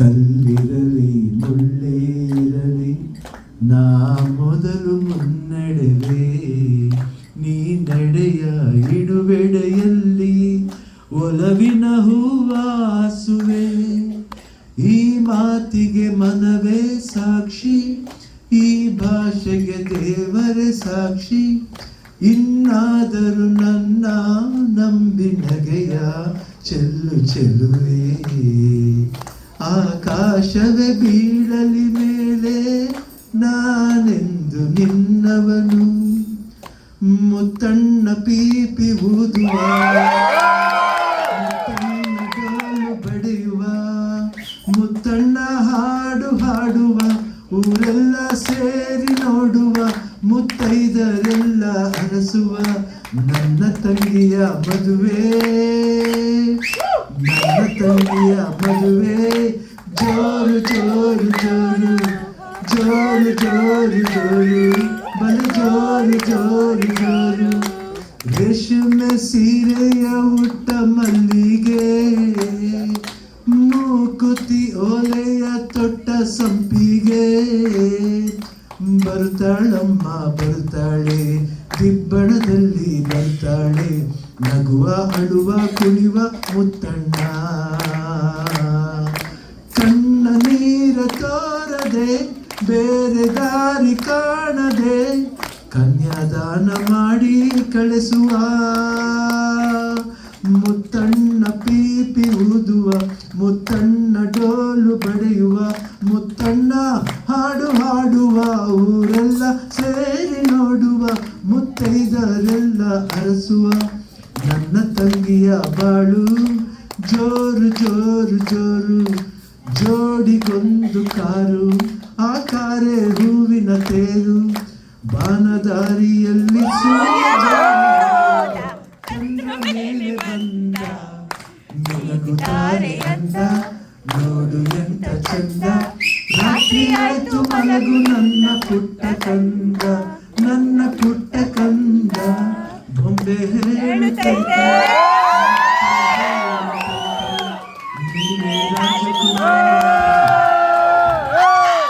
ಕಲ್ಲಿರಲಿ ಮುಳ್ಳೇ ಇರಲಿ ನಾ ಮೊದಲು ಮುನ್ನಡೆವೆ ನೀ ನಡೆಯ ಇಡುವೆಡೆಯಲ್ಲಿ ಒಲವಿನ ಹೂವಾಸುವೆ. ಈ ಮಾತಿಗೆ ಮನವೇ ಸಾಕ್ಷಿ, ಈ ಭಾಷೆಗೆ ದೇವರೇ ಸಾಕ್ಷಿ. ಇನ್ನಾದರೂ ನನ್ನ ನಂಬಿ ನಗೆಯ ಚೆಲ್ಲು ಚೆಲುವೆ ಆಕಾಶವೇ ಬೀಳಲಿ ಮೇಲೆ ನಾನೆಂದು ನಿನ್ನವನು. ಮುತ್ತಣ್ಣ ಪೀಪಿ ಊದುವ ಡೋಲು ಬಡಿಯುವ, ಮುತ್ತಣ್ಣ ಹಾಡು ಹಾಡುವ, ಊರೆಲ್ಲ ಸೇರಿ ನೋಡುವ, ಮುತ್ತೈದರೆಲ್ಲ ಅರಸುವ ನನ್ನ ತಂಗಿಯ ಮದುವೆ. ತಂಗಿಯ ಮದುವೆ ಜೋರು ಜೋರು ಜೋರು. ಜೋರು ಜೋರು ಜೋರು. ಬಲು ಜೋರು ಜೋರು ಜೋರು. ರೇಷ್ಮೆ ಸೀರೆಯ ಉಟ್ಟ ಮಲ್ಲಿಗೆ. ಮೂಕುತಿ ಒಲೆಯ ತೊಟ್ಟ ಸಂಪಿಗೆ. ಬರ್ತಾಳಮ್ಮ ಬರ್ತಾಳೆ ದಿಬ್ಬಣದಲ್ಲಿ ಬರ್ತಾಳೆ ನಗುವ, ಅಳುವ, ಕುಣಿವ ಮುತ್ತಣ್ಣ. ನೀರ ತೋರದೆ ಬೇರೆ ದಾರಿ ಕಾಣದೆ, ಕನ್ಯಾದಾನ ಮಾಡಿ ಕಳಿಸುವ. ಮುತ್ತಣ್ಣ ಪೀಪಿ ಊದುವ, ಮುತ್ತಣ್ಣ ಡೋಲು ಬಡಿಯುವ, ಮುತ್ತಣ್ಣ ಹಾಡು ಹಾಡುವ, ಊರೆಲ್ಲ ಸೇರಿ ನೋಡುವ, ಮುತ್ತೈದರೆಲ್ಲ ಅರಸುವ. ನನ್ನ ತಂಗಿಯ ಬಾಳು ಜೋರು ಜೋರು ಜೋರು. ಜೋಡಿಗೊಂದು ಕಾರು ಆ ಕಾರೆ ಹೂವಿನ ತೇರು, ಬಾನದಾರಿಯಲ್ಲಿ ಮೇಲೆ ಬಂದ ಮಲಗುತ್ತಾರೆ ಅಂದ, ನೋಡು ಎಂತ ಚಂದ. ರಾತ್ರಿ ಆಯ್ತು ಮಲಗು, ನನ್ನ ಪುಟ್ಟ ಕಂದ ನನ್ನ ಪುಟ್ಟ ಕಂದ. ಬೊಂಬೆ ಹೇಳುತ್ತೈತೆ ನೀನೇ ರಾಜಕುಮಾರ.